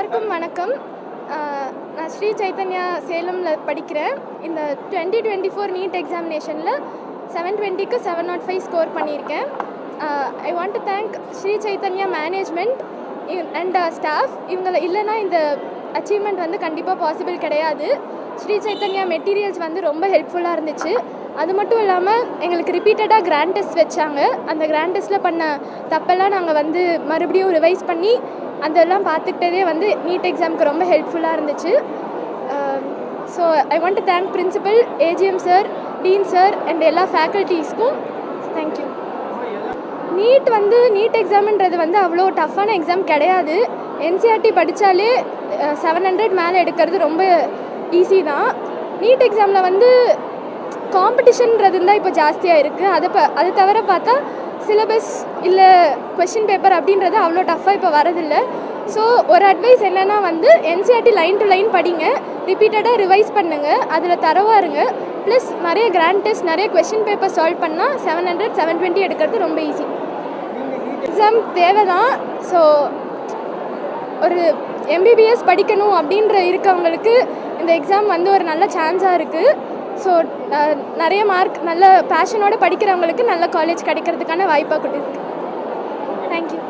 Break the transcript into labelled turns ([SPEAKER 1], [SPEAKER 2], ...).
[SPEAKER 1] எல்லாருக்கும் வணக்கம். நான் ஸ்ரீ சைத்தன்யா சேலமில் படிக்கிறேன். இந்த டுவெண்ட்டி டுவெண்ட்டி ஃபோர் நீட் எக்ஸாமினேஷனில் செவன் டுவெண்ட்டிக்கு செவன் நாட் ஃபைவ் ஸ்கோர் பண்ணியிருக்கேன். I want to thank Shri Chaitanya management and staff இவங்கள இல்லைன்னா இந்த அச்சீவ்மெண்ட் வந்து கண்டிப்பாக பாசிபிள் கிடையாது. ஸ்ரீ சைத்தன்யா மெட்டீரியல்ஸ் வந்து ரொம்ப ஹெல்ப்ஃபுல்லாக இருந்துச்சு. அது மட்டும் இல்லாமல் எங்களுக்கு ரிப்பீட்டடாக கிராண்ட் டெஸ்ட் வச்சாங்க. அந்த கிராண்ட் டெஸ்ட்டில் பண்ண தப்பெல்லாம் நாங்கள் வந்து மறுபடியும் ரிவைஸ் பண்ணி அதெல்லாம் பார்த்துக்கிட்டதே வந்து நீட் எக்ஸாமுக்கு ரொம்ப ஹெல்ப்ஃபுல்லாக இருந்துச்சு. So I want to thank principal AGM sir dean sir and எல்லா ஃபேக்கல்ட்டிஸ்க்கும் தேங்க்யூ நீட் வந்து நீட் எக்ஸாம்ன்றது வந்து அவ்வளோ டஃப்பான எக்ஸாம் கிடையாது. என்சிஆர்டி படித்தாலே செவன் ஹண்ட்ரட் மேலே எடுக்கிறது ரொம்ப ஈஸி தான். நீட் எக்ஸாமில் வந்து காம்படிஷன்றது தான் இப்போ ஜாஸ்தியாக இருக்குது அதை ப அது தவிர பார்த்தா சிலபஸ் இல்லை கொஷின் பேப்பர் அப்படின்றது அவ்வளோ டஃப்பாக இப்போ வரதில்ல ஸோ ஒரு அட்வைஸ் என்னென்னா வந்து என்சிஆர்டி லைன் டு லைன் படிங்க. ரிப்பீட்டடாக ரிவைஸ் பண்ணுங்கள் அதில் தரவாக இருங்க. ப்ளஸ் நிறைய கிராண்ட் டெஸ்ட் நிறைய கொஷின் பேப்பர் சால்வ் பண்ணால் செவன் ஹண்ட்ரட் செவன் டுவெண்ட்டி எடுக்கிறது ரொம்ப ஈஸி எக்ஸாம் தேவை தான் ஸோ ஒரு எம்பிபிஎஸ் படிக்கணும் அப்படின்ற இருக்கவங்களுக்கு இந்த எக்ஸாம் வந்து ஒரு நல்ல சான்ஸாக இருக்குது ஸோ uh, நிறைய மார்க் நல்ல பேஷனோட படிக்கிறவங்களுக்கு நல்ல காலேஜ் கிடைக்கிறதுக்கான வாய்ப்பாக கொடுத்துருக்கு. தேங்க்யூ